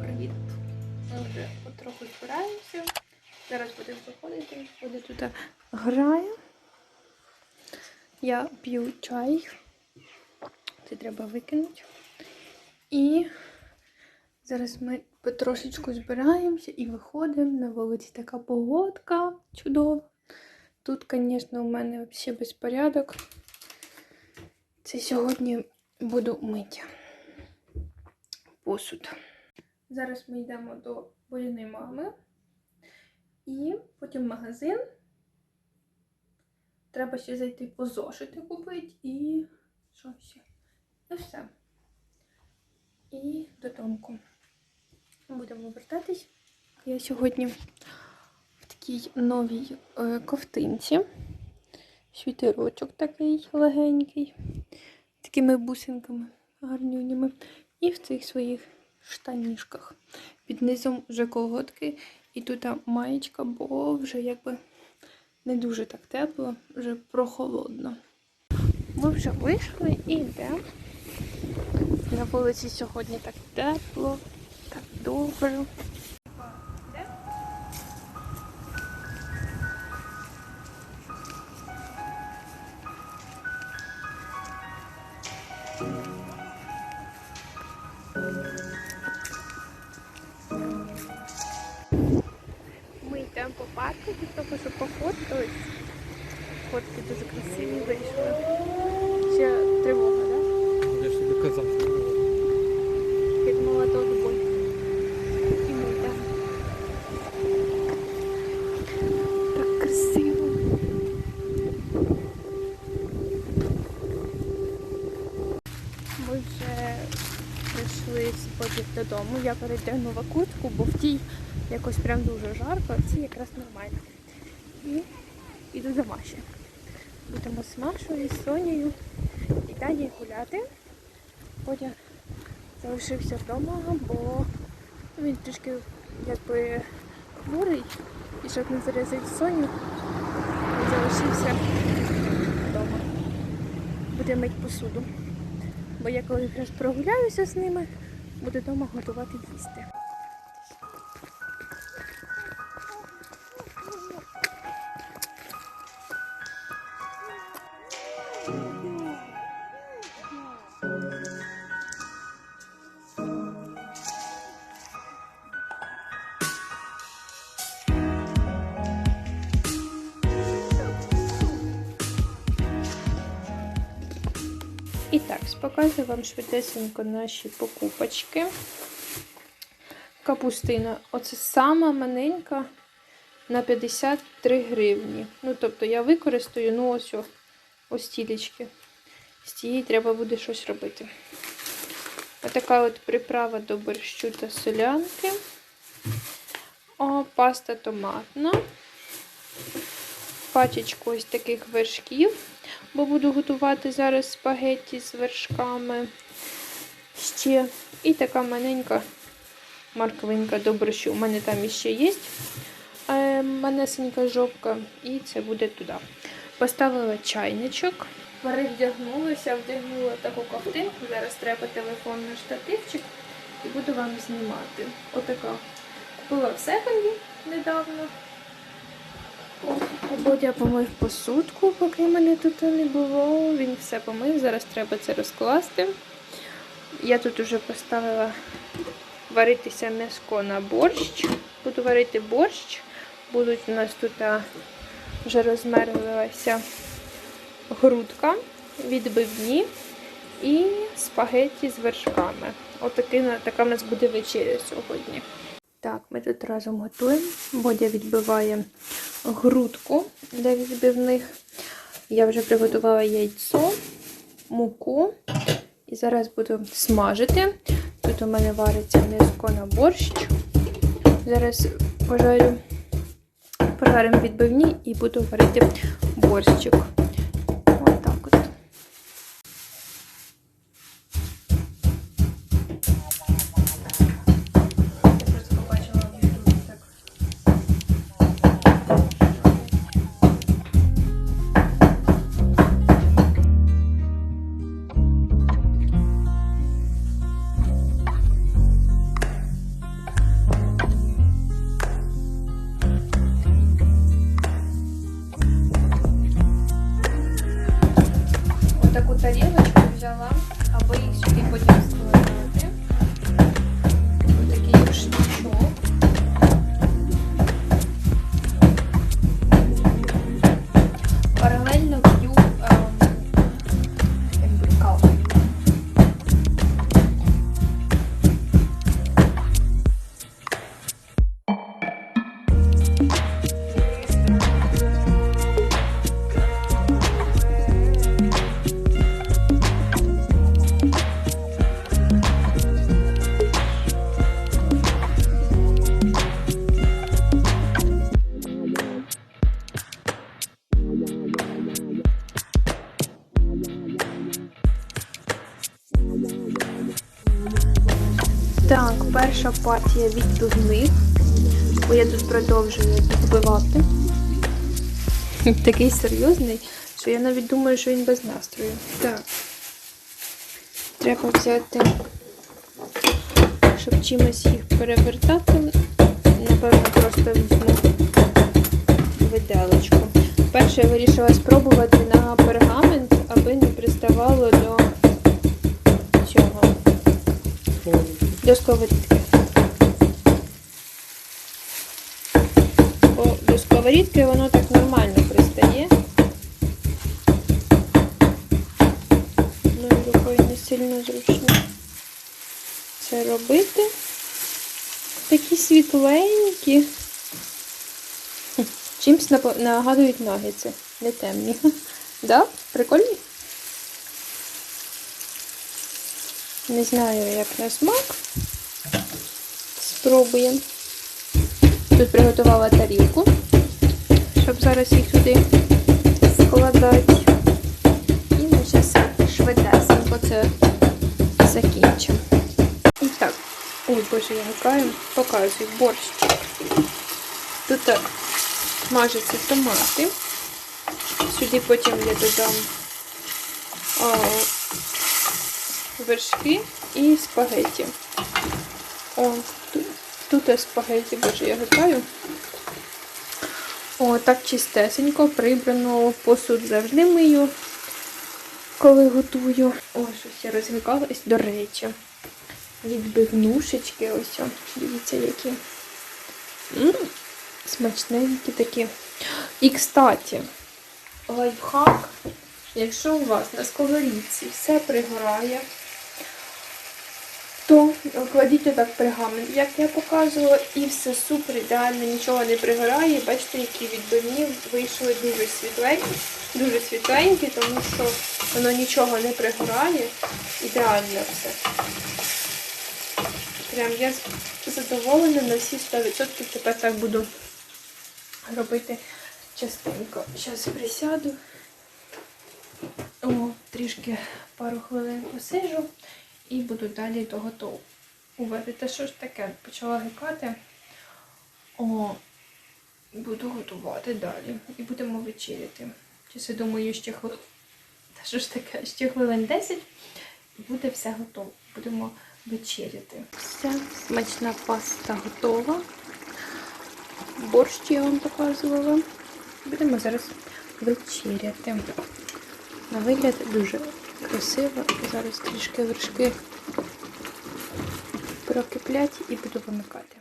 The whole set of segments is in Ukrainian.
Привіт. Ми вже потроху збираємося. Зараз будемо виходити. Буде тут грає. Я п'ю чай. Це треба викинути. І зараз ми потрошечку збираємося і виходимо. На вулиці така погодка чудова. Тут, звісно, у мене взагалі безпорядок. Це сьогодні буду мити посуд. Зараз ми йдемо до Боріної мами. І потім магазин. Треба ще зайти по зошити купити і що ще? І все. І додому. Будемо вертатись. Я сьогодні в такій новій е, ковтинці. Світерочок такий легенький, такими бусинками гарнюнями. І в цих своїх штанішках. Під низом вже колготки. І тут маєчка, бо вже якби не дуже так тепло, вже прохолодно. Ми вже вийшли і йдемо. На вулиці сьогодні так тепло, так добре. Прийшли з додому. Я перетягнула куртку, бо в тій якось прям дуже жарко, а в цій якраз нормально. І йду до Маші. Будемо з Машою, з Сонією і далі гуляти. Потім залишився вдома, бо він трішки якби хворий. І щоб не заразити Соню, залишився вдома. Буде мити посуду. Бо я коли якраз прогуляюся з ними, буду вдома готувати їсти. І так, показую вам швидесенько наші покупочки. Капустина. Оце сама маленька на 53 гривні. Ну, тобто я використаю, ну ось ось тілечки. З цієї треба буде щось робити. Отака от приправа до борщу та солянки. О, паста томатна. Пачечку ось таких вершків бо буду готувати зараз спагетті з вершками. Ще. І така маленька морквинка до борщу. У мене там іще є е, манесенька жопка, і це буде туди. Поставила чайничок, перевдягнулася, вдягнула таку ковтинку. Зараз треба телефон на штативчик і буду вам знімати. Отака. Купила в секонді недавно. Бодя помив посудку, поки мене тут не було. Він все помив, зараз треба це розкласти. Я тут вже поставила варитися м'яско на борщ. Буду варити борщ. Будуть у нас тут вже розмерлилася грудка, відбивні і спагетті з вершками. Отака така в нас буде вечеря сьогодні. Так, ми тут разом готуємо. Бодя відбиває грудку для відбивних. Я вже приготувала яйцо, муку. І зараз буду смажити. Тут у мене вариться м'язко на борщ. Зараз пожарю, пожаримо відбивні і буду варити борщик. Партія відбивних, бо я тут продовжую відбивати. Такий серйозний, що я навіть думаю, що він без настрою. Так. Треба взяти, щоб чимось їх перевертати. Напевно, просто візьму виделочку. Перше я вирішила спробувати на пергамент, аби не приставало до цього. До сковорідки. Бо до сковорідки воно так нормально пристає. Ну, рукою не сильно зручно це робити. Такі світленькі. Чимсь нагадують нагиці. Не темні. Да? Прикольні? Не знаю, як на смак. Спробуємо. Тут приготувала тарілку, щоб зараз їх туди складати. І ми зараз швидесенько це закінчимо. І так, ой, боже, я гукаю, показую борщик. Тут так смажаться томати. Сюди потім я додам а, вершки і спагеті. О, тут, тут спагеті, боже, я гукаю. О, так чистесенько, прибрано, посуд завжди мию, коли готую. О, щось я розгикалась, до речі. Відбивнушечки, ось, о, дивіться, які. М, смачненькі такі. І, кстати, лайфхак, якщо у вас на сковорідці все пригорає, то кладіть отак пергамент, як я показувала, і все супер, ідеально, нічого не пригорає. Бачите, які відбивні вийшли дуже світленькі, дуже світленькі, тому що воно нічого не пригорає. Ідеально все. Прям я задоволена на всі 100%. Тепер так буду робити частенько. Зараз присяду. О, трішки пару хвилин посижу і буду далі до готувати. Та що ж таке? Почала гикати. О, буду готувати далі. І будемо вечеряти. Чесно, думаю, ще хвилин. Та що ж таке? Ще хвилин 10 і буде все готово. Будемо вечеряти. Все, смачна паста готова. Борщ я вам показувала. Будемо зараз вечеряти. На вигляд дуже красиво. Зараз трішки вершки прокиплять і буду вимикати.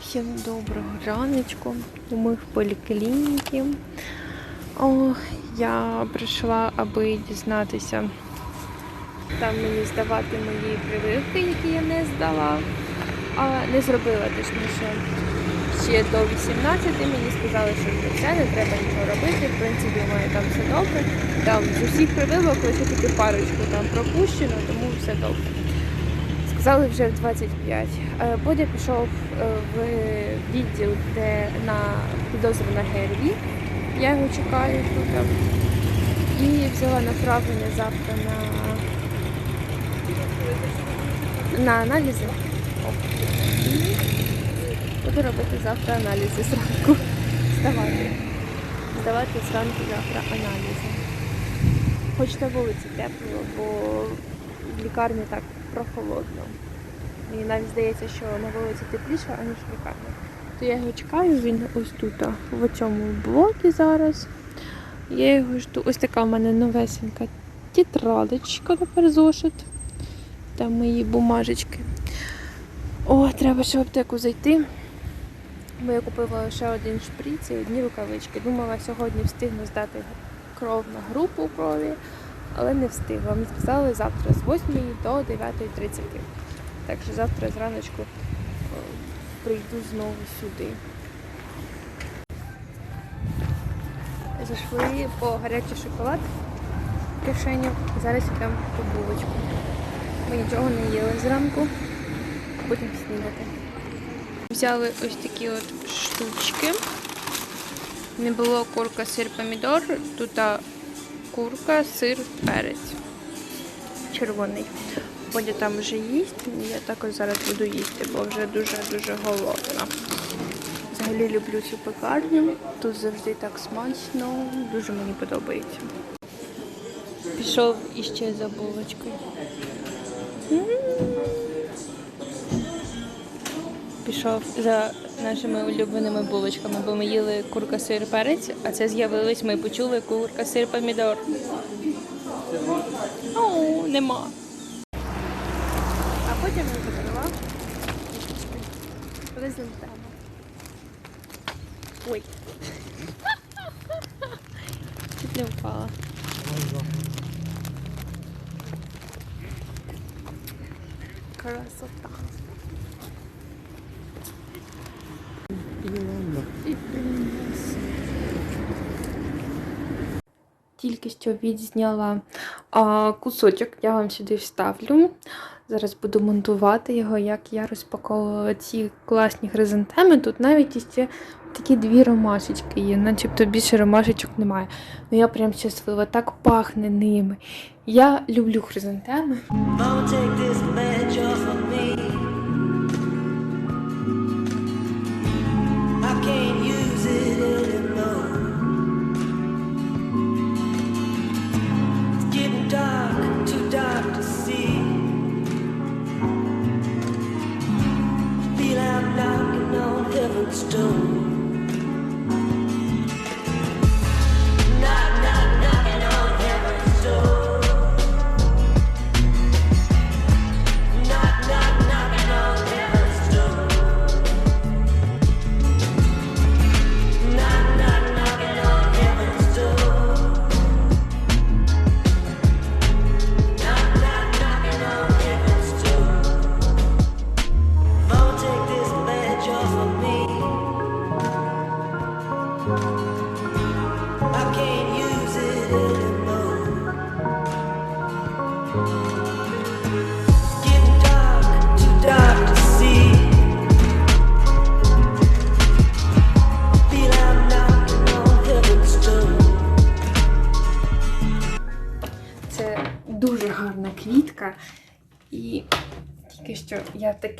Всім доброго раночку. Ми в поліклініці. О, я прийшла, аби дізнатися. Там мені здавати мої прививки, які я не здала, а не зробила точніше. Ще до 18 мені сказали, що вже все, не треба нічого робити. В принципі, у мене там все добре. Там з усіх прививок лише тільки парочку там пропущено, тому все добре. Сказали вже в 25. Е, Бодя пішов е, в відділ, де на підозру на ГРВІ. Я його чекаю тут. І взяла направлення завтра на, на аналізи. Буду робити завтра аналізи зранку. Вставати. здавати зранку завтра аналізи. Хоч на вулиці тепло, бо в лікарні так прохолодно. Мені навіть здається, що на вулиці тепліше, аніж в лікарні. То я його чекаю, він ось тут, в цьому блокі зараз. Я його жду. Ось така в мене новесенька тетрадочка тепер зошит. Там мої бумажечки. О, треба ще в аптеку зайти. Бо я купила ще один шприц і одні рукавички. Думала сьогодні встигну здати кров на групу крові, але не встигла. Мені сказали завтра з 8 до 9.30. Так що завтра зраночку прийду знову сюди. Зайшли по гарячий шоколад в кишеню. Зараз йдемо по булочку. Ми нічого не їли зранку, будемо снідати. Взяли ось такі от штучки. Не було курка, сир, помідор. Тут курка, сир, перець. Червоний. Бодя там вже їсть, я також зараз буду їсти, бо вже дуже-дуже голодна. Взагалі люблю цю пекарню. Тут завжди так смачно, дуже мені подобається. Пішов іще за булочкою. Пішов за нашими улюбленими булочками, бо ми їли курка сир перець, а це з'явилось, ми почули курка сир помідор. О, нема. А потім він подарував хризантему. Ой. Чуть не впала. Красота. Тільки що відзняла а, кусочок, я вам сюди вставлю. Зараз буду монтувати його, як я розпаковувала ці класні хризантеми. Тут навіть іще такі дві ромашечки є, начебто більше ромашечок немає. Ну я прям щаслива, так пахне ними. Я люблю хризантеми.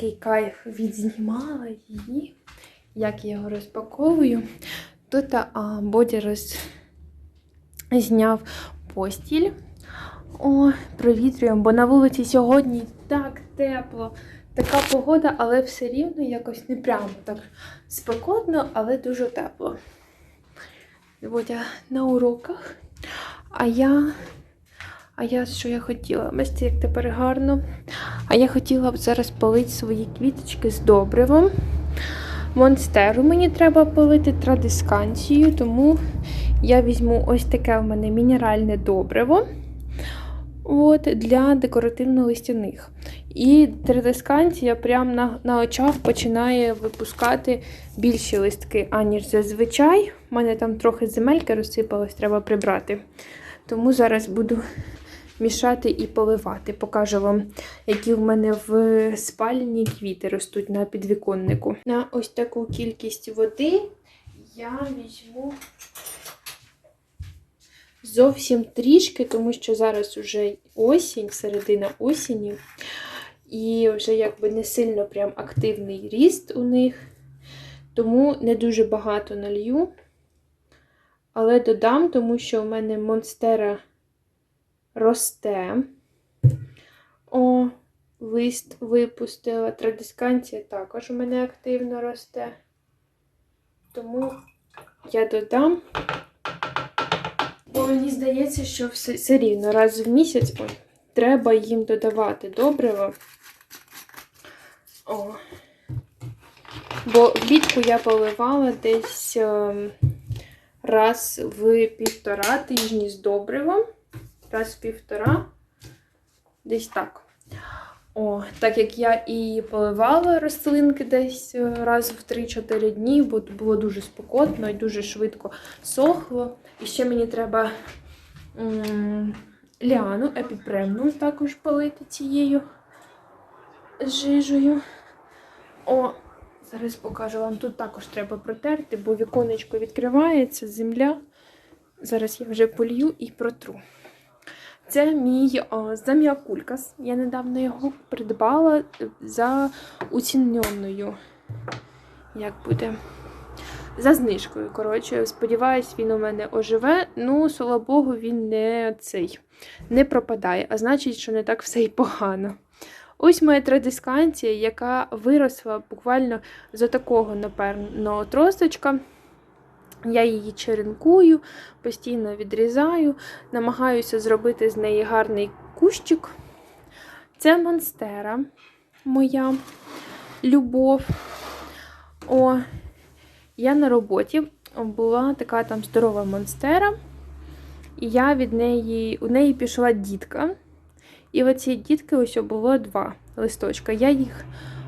Такий кайф відзнімала її, як я його розпаковую. Тут а, Боді роз... зняв постіль. О, провітрюємо, бо на вулиці сьогодні так тепло, така погода, але все рівно якось не прямо так спекотно, але дуже тепло. Бодя на уроках. А я а я що я хотіла? Бачите, як тепер гарно. А я хотіла б зараз полити свої квіточки з добривом. Монстеру мені треба полити традисканцію, тому я візьму ось таке в мене мінеральне добриво от, для декоративно-листяних. І традисканція прямо на, на очах починає випускати більші листки, аніж зазвичай. У мене там трохи земельки розсипалось, треба прибрати. Тому зараз буду мішати і поливати. Покажу вам, які в мене в спальні квіти ростуть на підвіконнику. На ось таку кількість води я візьму зовсім трішки, тому що зараз вже осінь, середина осені, і вже якби не сильно прям активний ріст у них, тому не дуже багато налью. але додам, тому що у мене монстера росте. О, лист випустила. Традисканція також у мене активно росте. Тому я додам. Бо мені здається, що все, все рівно раз в місяць ой, треба їм додавати добриво. О. Бо влітку я поливала десь ем, раз в півтора тижні з добривом. Раз в півтора. Десь так. О, так як я і поливала рослинки десь е, раз в 3-4 дні, бо було дуже спекотно і дуже швидко сохло. І ще мені треба м, ліану епіпремну також полити цією жижею. О, зараз покажу вам. Тут також треба протерти, бо віконечко відкривається, земля. Зараз я вже полью і протру. Це мій о, зам'якулькас. Я недавно його придбала за оціненою. Як буде? За знижкою. Коротше, сподіваюсь, він у мене оживе. Ну, слава Богу, він не цей не пропадає, а значить, що не так все і погано. Ось моя традисканція, яка виросла буквально з такого, напевно, тросточка. Я її черенкую, постійно відрізаю, намагаюся зробити з неї гарний кущик. Це монстера моя любов. О, я на роботі була така там здорова монстера, і я від неї, у неї пішла дітка. І оці дітки ось було два листочка. Я їх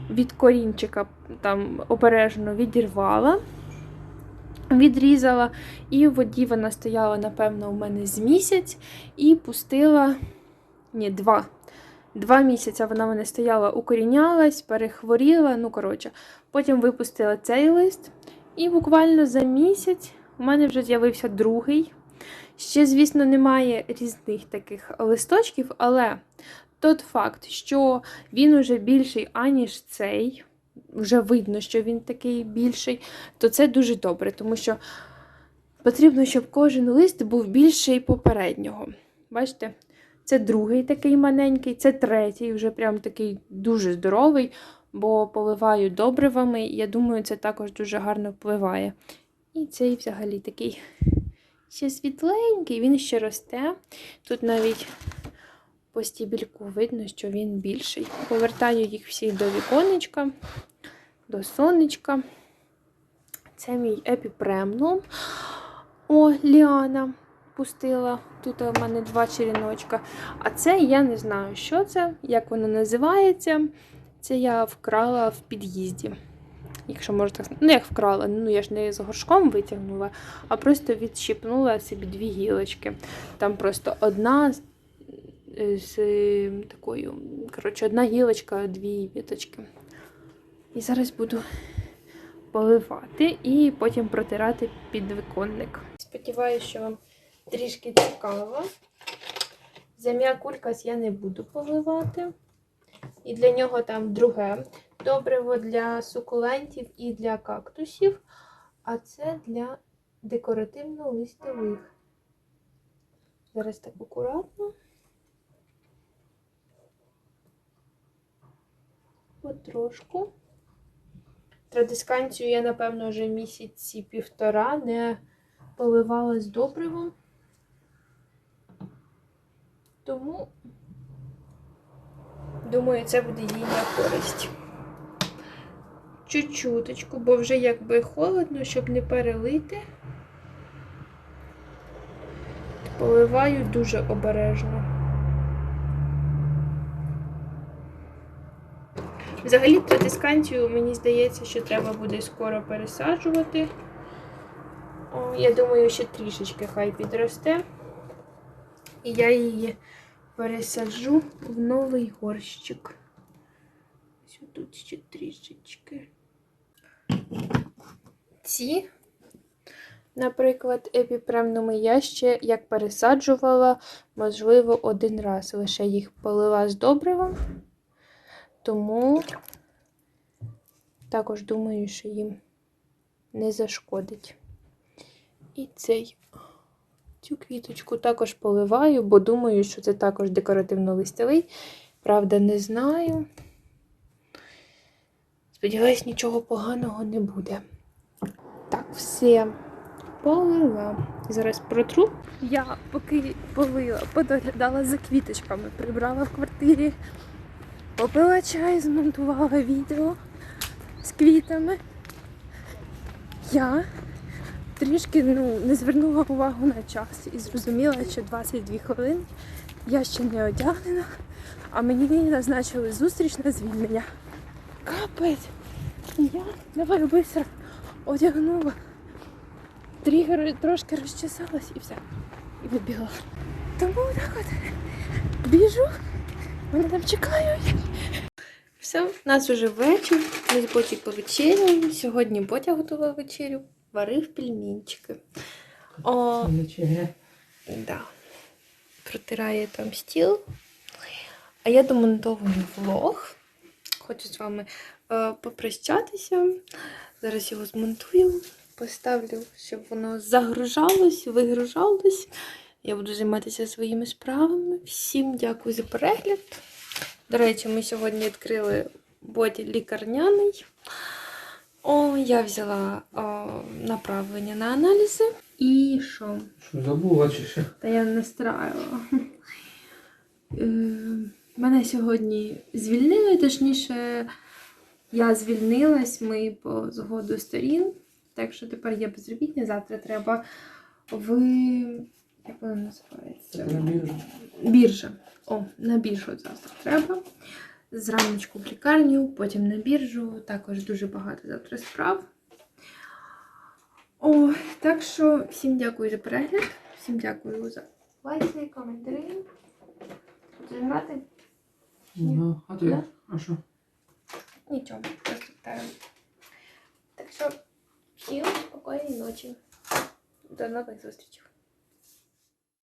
від корінчика там обережно відірвала відрізала, і в воді вона стояла, напевно, у мене з місяць, і пустила ні, два. Два місяці вона в мене стояла, укорінялась, перехворіла. Ну, коротше, потім випустила цей лист. І буквально за місяць у мене вже з'явився другий. Ще, звісно, немає різних таких листочків, але тот факт, що він уже більший, аніж цей вже видно, що він такий більший, то це дуже добре, тому що потрібно, щоб кожен лист був більший попереднього. Бачите? Це другий такий маленький, це третій, вже прям такий дуже здоровий, бо поливаю добривами, і я думаю, це також дуже гарно впливає. І цей взагалі такий ще світленький, він ще росте. Тут навіть по стібільку видно, що він більший. Повертаю їх всі до віконечка, до сонечка. Це мій епіпремнум. О, Ліана пустила. Тут у мене два черіночка. А це я не знаю, що це, як воно називається. Це я вкрала в під'їзді. Якщо можна так сказати. Ну, як вкрала, ну я ж не з горшком витягнула, а просто відщипнула собі дві гілочки. Там просто одна з такою, коротше, одна гілочка, дві віточки. І зараз буду поливати і потім протирати підвиконник. Сподіваюся, що вам трішки цікаво. Зам'я кулькас я не буду поливати. І для нього там друге добриво для сукулентів і для кактусів. А це для декоративно-листових. Зараз так акуратно. Потрошку. Традисканцію я, напевно, вже місяці півтора не поливала з добривом. Тому, думаю, це буде їй на користь. Чуть-чуточку, бо вже якби холодно, щоб не перелити. Поливаю дуже обережно. Взагалі, традисканцію, мені здається, що треба буде скоро пересаджувати. О, я думаю, ще трішечки хай підросте. І я її пересаджу в новий горщик. Ось тут ще трішечки. Ці, наприклад, епіпремнуми я ще як пересаджувала, можливо, один раз. Лише їх полила з добривом. Тому також думаю, що їм не зашкодить. І цей. Цю квіточку також поливаю, бо думаю, що це також декоративно-листовий. Правда, не знаю. Сподіваюсь, нічого поганого не буде. Так, все. Полила. Зараз протру. Я поки полила, подоглядала за квіточками, прибрала в квартирі, попила чай, змонтувала відео з квітами. Я трішки ну, не звернула увагу на час і зрозуміла, що 22 хвилини я ще не одягнена, а мені назначили зустріч на звільнення. Капець! Я давай быстро одягнула. Тригер трошки розчесалась і все. І вибігла. Тому так от біжу, мене там чекають. Все, у нас вже вечір. Ми з Боті повечеряли. Сьогодні Ботя готував вечерю, варив пельменчики. О, да. Протирає там стіл. А я домонтовую влог. Хочу з вами е, попрощатися. Зараз його змонтую, поставлю, щоб воно загружалось, вигружалось. Я буду займатися своїми справами. Всім дякую за перегляд. До речі, ми сьогодні відкрили боді лікарняний. О, я взяла о, направлення на аналізи. І що? Що забула чи що? Та я настраювала. Е, Мене сьогодні звільнили, точніше, я звільнилась, ми по згоду сторін. Так що тепер є безробітня, завтра треба в. Як вона називається? На біржу. Біржа. О, на біржу завтра треба. Зраночку в лікарню, потім на біржу. Також дуже багато завтра справ. О, так що всім дякую за перегляд. Всім дякую за лайки, коментарі. Будеш грати? Ну, а ти? Да? А що? Нічого, просто питаю. Так що всім спокійної ночі. До нових зустрічей.